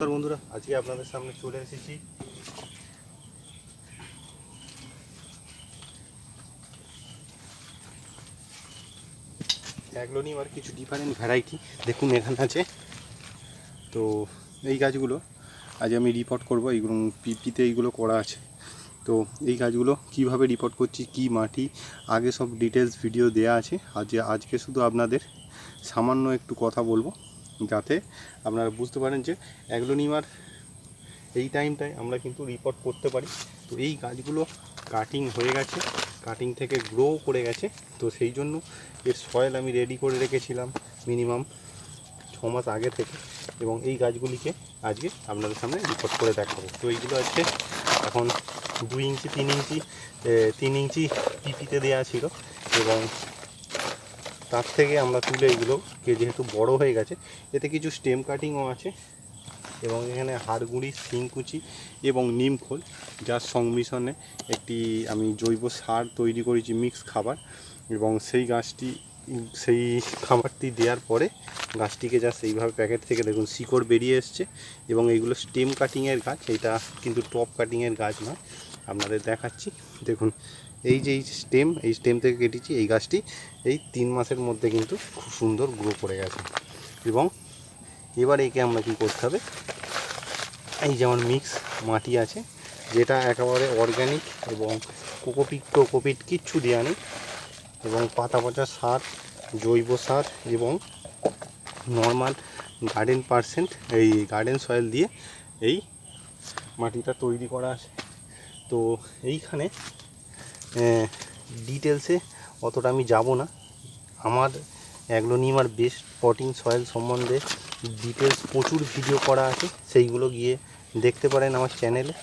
নমস্কার বন্ধুরা, আজকে আপনাদের সামনে চলে এসেছি। অ্যাগ্লোনিম আর কিছু ডিফারেন্ট ভ্যারাইটি দেখুন এখানে আছে। তো এই গাছগুলো, আজ আমি রিপোর্ট করব, এইগুলো পিপিতে এইগুলো করা আছে। তো এই গাছগুলো কীভাবে রিপোর্ট করছি, কি মাটি, আগে সব ডিটেলস ভিডিও দেয়া আছে। আজ, আজকে শুধু আপনাদের সামান্য একটু কথা বলব। যাতে আপনারা বুঝতে পারেন যে অ্যাগ্লোনিমার এই টাইমটায় আমরা কিন্তু রিপোর্ট করতে পারি। তো এই গাছগুলো কাটিং হয়ে গেছে কাটিং থেকে গ্রো করে গেছে। তো সেই জন্য এর সয়েল আমি রেডি করে রেখেছিলাম মিনিমাম ছ মাস আগে থেকে এবং এই গাছগুলিকে আজকে আপনাদের সামনে রিপোর্ট করে দেখাবো। তো এইগুলো আছে এখন দুই ইঞ্চি, তিন ইঞ্চি তিন ইঞ্চি পিপিতে দেওয়া ছিল এবং তার থেকে আমরা তুলে এগুলো, কে যেহেতু বড় হয়ে গেছে, এতে কিছু স্টেম কাটিংও আছে। এবং এখানে হাড়গুড়ি, শিংকুচি এবং নিমখোল যার সংমিশ্রণে একটি আমি জৈব সার তৈরি করেছি মিক্স খাবার। এবং সেই গাছটি, সেই খাবারটি দেওয়ার পরে গাছটিকে যা সেইভাবে প্যাকেট থেকে দেখুন শিকড় বেরিয়ে এসছে। এবং এইগুলো স্টেম কাটিংয়ের গাছ, এটা কিন্তু টপ কাটিংয়ের গাছ নয়। আপনাদের দেখাচ্ছি। দেখুন এই যে এই স্টেম এই স্টেম থেকে কেটেছি, এই গাছটি এই তিন মাসের মধ্যে কিন্তু খুব সুন্দর গ্রো করে গেছে। এবং এবার একে আমরা কি করতে হবে? এই যেমন মিক্স মাটি আছে, যেটা একেবারে অর্গ্যানিক এবং কোকোপিট টোকোপিট কিচ্ছু দেওয়া নেই। এবং পাতা পচা সার, জৈব সার এবং নর্মাল গার্ডেন পার্সেন্ট এই গার্ডেন সয়েল দিয়ে এই মাটিটা তৈরি করা আছে। তো এইখানে ডিটেলসে অতটা আমি যাব না। আমার অ্যাগ্লোনিমার বেস্ট পটিং সয়েল সম্বন্ধে ডিটেলস প্রচুর ভিডিও করা আছে, সেইগুলো গিয়ে দেখতে পারেন আমার চ্যানেলে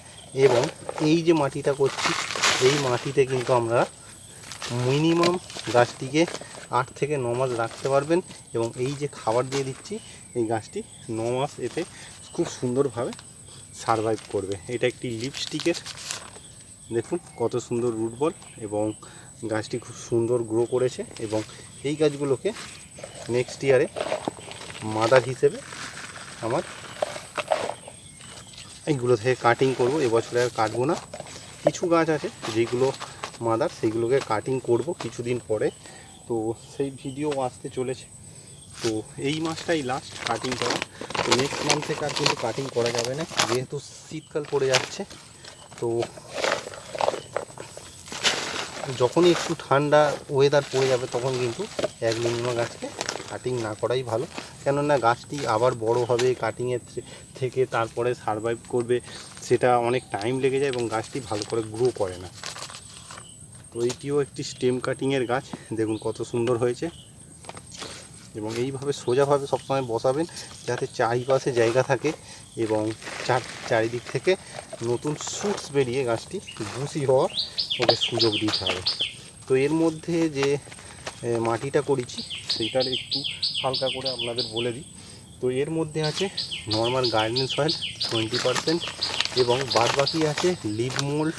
এবং এই যে মাটিটা করছি, এই মাটিতে কিন্তু আমরা মিনিমাম গাছটিকে আট থেকে ন মাস রাখতে পারবেন এবং এই যে খাবার দিয়ে দিচ্ছি, এই গাছটি ন মাস এতে খুব সুন্দরভাবে সারভাইভ করবে। এটা একটি লিপস্টিকের দেখুন কত সুন্দর রুট বল এবং গাছটি খুব সুন্দর গ্রো করেছে এবং এই গাছগুলোকে নেক্সট ইয়ারে মাদার হিসেবে আমার এইগুলো থেকে কাটিং করব, এবছরে আর কাটবো না। কিছু গাছ আছে যেগুলো মাদার সেইগুলোকে কাটিং করব কিছুদিন পরে। তো সেই ভিডিও আসতে চলেছে। তো এই মাসটাই লাস্ট কাটিং করা। তো নেক্সট মান্থ থেকে আর কিন্তু কাটিং করা যাবে না। যেহেতু শীতকাল পড়ে যাচ্ছে, তো যখনই একটু ঠান্ডা ওয়েদার পড়ে যাবে তখন কিন্তু এক নিম্ন গাছকে কাটিং না করাই ভালো। কেননা গাছটি আবার বড় হবে কাটিংয়ের থেকে তারপরে সারভাইভ করবে, সেটা অনেক টাইম লেগে যায় এবং গাছটি ভালো করে গ্রো করে না। তো এইটিও একটি স্টেম কাটিংয়ের গাছ। দেখুন কত সুন্দর হয়েছে। এবং এইভাবে সোজাভাবে সবসময় বসাবেন যাতে চারিপাশে জায়গা থাকে এবং চার, চারিদিক থেকে নতুন সুটস বেরিয়ে গাছটি ভুসি হওয়ার ওকে সুযোগ দিতে হবে। তো এর মধ্যে যে মাটিটা করেছি সেইটার একটু হালকা করে আপনাদের বলে দিই। তো এর মধ্যে আছে normal garden soil twenty percent এবং বাদ বাকি আছে লিভ মোল্ড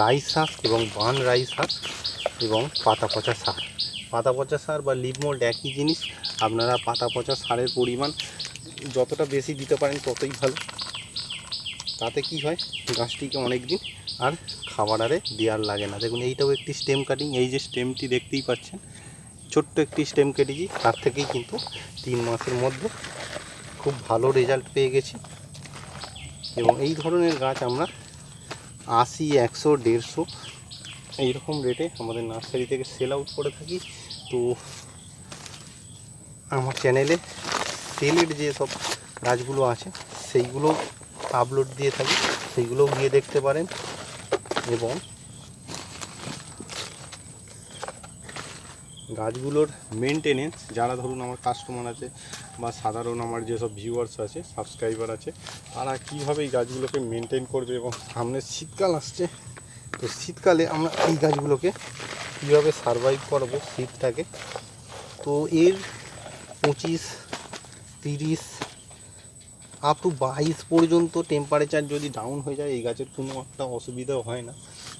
রাইস শাক এবং বান রাইস শাক। এবং পাতা পচা সার। পাতা পচা সার বা লিভ মোল্ড একই জিনিস। আপনারা পাতা পচা সারের পরিমাণ যতটা বেশি দিতে পারেন ততই ভালো। তাতে কি হয়? গাছটিকে অনেক দিন আর খাবার আরে দেওয়ার লাগে না। দেখুন, এইটাও একটি স্টেম কাটিং এই যে স্টেমটি দেখতেই পাচ্ছেন, ছোট্ট একটি স্টেম কেটেছি তার থেকেই কিন্তু তিন মাসের মধ্যে খুব ভালো রেজাল্ট পেয়ে গেছি। এবং এই ধরনের গাছ আমরা আশি, একশো, দেড়শো এইরকম রেটে আমাদের নার্সারি থেকে সেল আউট করে থাকি। তো আমার চ্যানেলে সেলের যে সব গাছগুলো আছে, সেইগুলো আপলোড দিয়ে থাকি। সেইগুলোও গিয়ে দেখতে পারেন এবং গাছগুলোর মেনটেনেন্স যারা ধরুন আমার কাস্টমার আছে বা সাধারণ আমার যেসব ভিউয়ার্স আছে সাবস্ক্রাইবার আছে, তারা কীভাবে এই গাছগুলোকে মেনটেন করবে এবং সামনে শীতকাল আসছে তো শীতকালে আমরা এই গাছগুলোকে কীভাবে সারভাইভ করব শীতটাকে? তো এর পঁচিশ, তিরিশ আপ টু বাইশ পর্যন্ত টেম্পারেচার যদি ডাউন হয়ে যায়, এই গাছের কোনো একটা অসুবিধাও হয় না।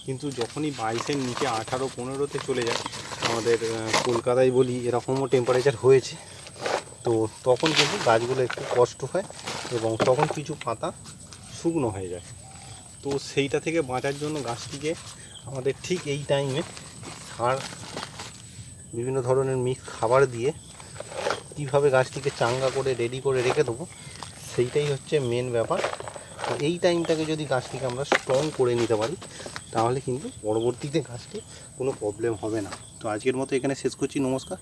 কিন্তু যখনই বাইশের নিচে আঠারো, পনেরোতে চলে যায়, আমাদের কলকাতায় বলি এরকমও টেম্পারেচার হয়েছে। তো তখন কিন্তু গাছগুলো একটু কষ্ট হয় এবং তখন কিছু পাতা শুকনো হয়ে যায়। তো সেইটা থেকে বাঁচার জন্য গাছটিকে আমাদের ঠিক এই টাইমে সার, বিভিন্ন ধরনের মিক্স খাবার দিয়ে কীভাবে গাছটিকে চাঙ্গা করে রেডি করে রেখে দেবো, সেইটাই হচ্ছে মেন ব্যাপার। এই টাইমটাকে যদি গাছটিকে আমরা স্ট্রং করে নিতে পারি, তাহলে কিন্তু পরবর্তীতে গাছটি কোনো প্রবলেম হবে না। তো আজকের মতো এখানে শেষ করছি, নমস্কার।